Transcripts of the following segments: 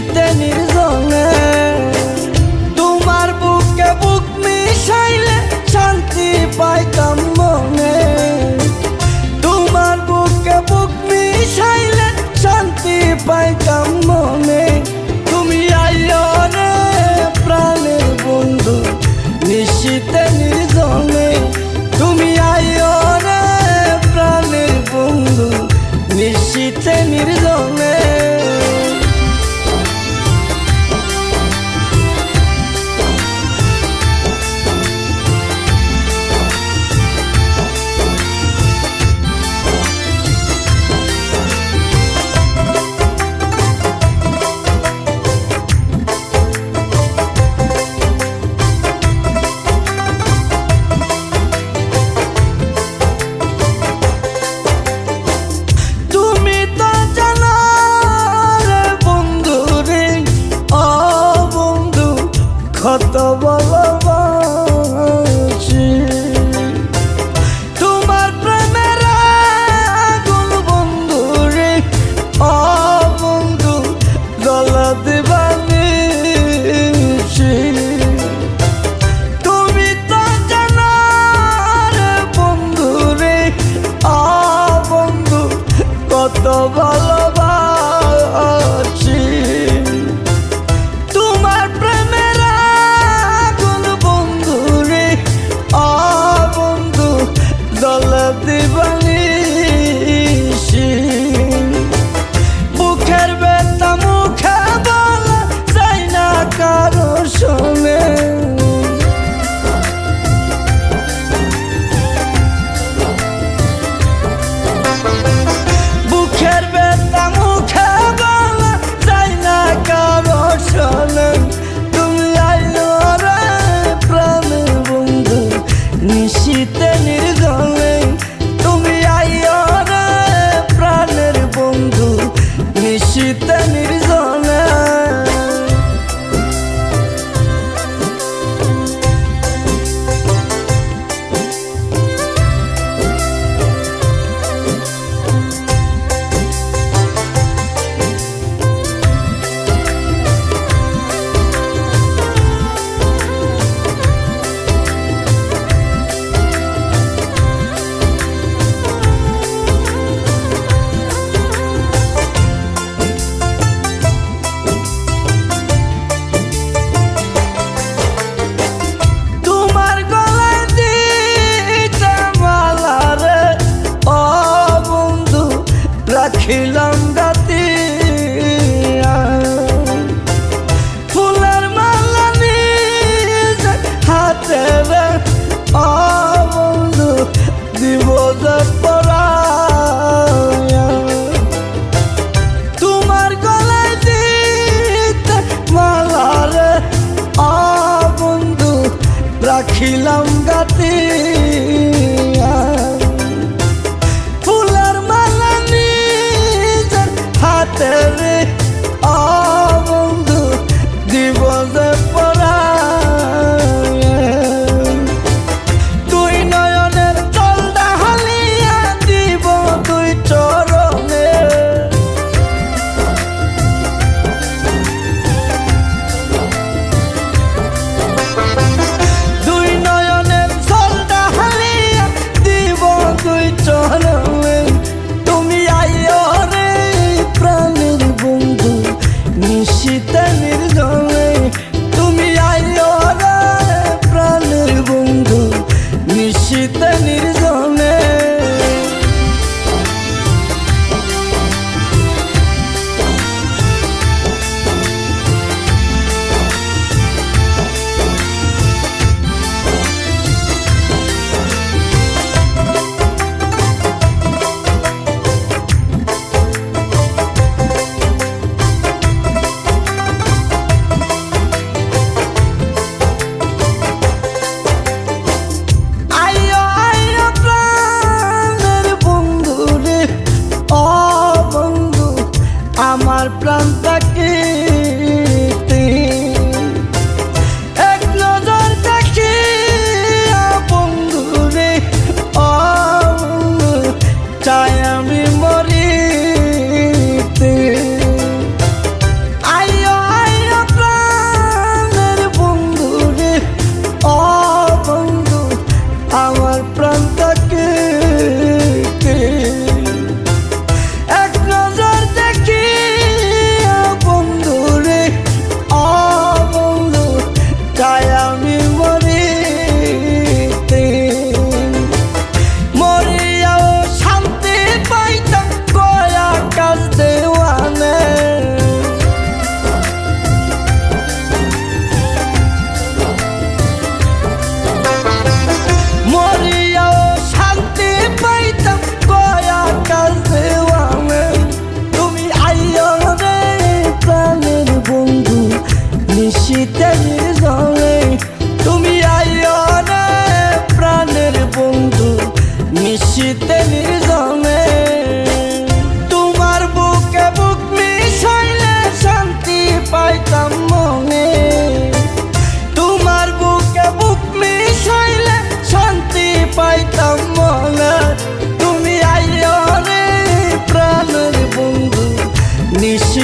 নিশীতে নির্জনে seni biz anne রাখিলাম গাতি প্রাণটাকে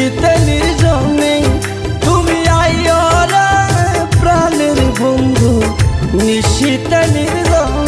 নিশীতে নেই। তুমি আইয়রা প্রাণের বন্ধু নিশ্চিত নির্জনে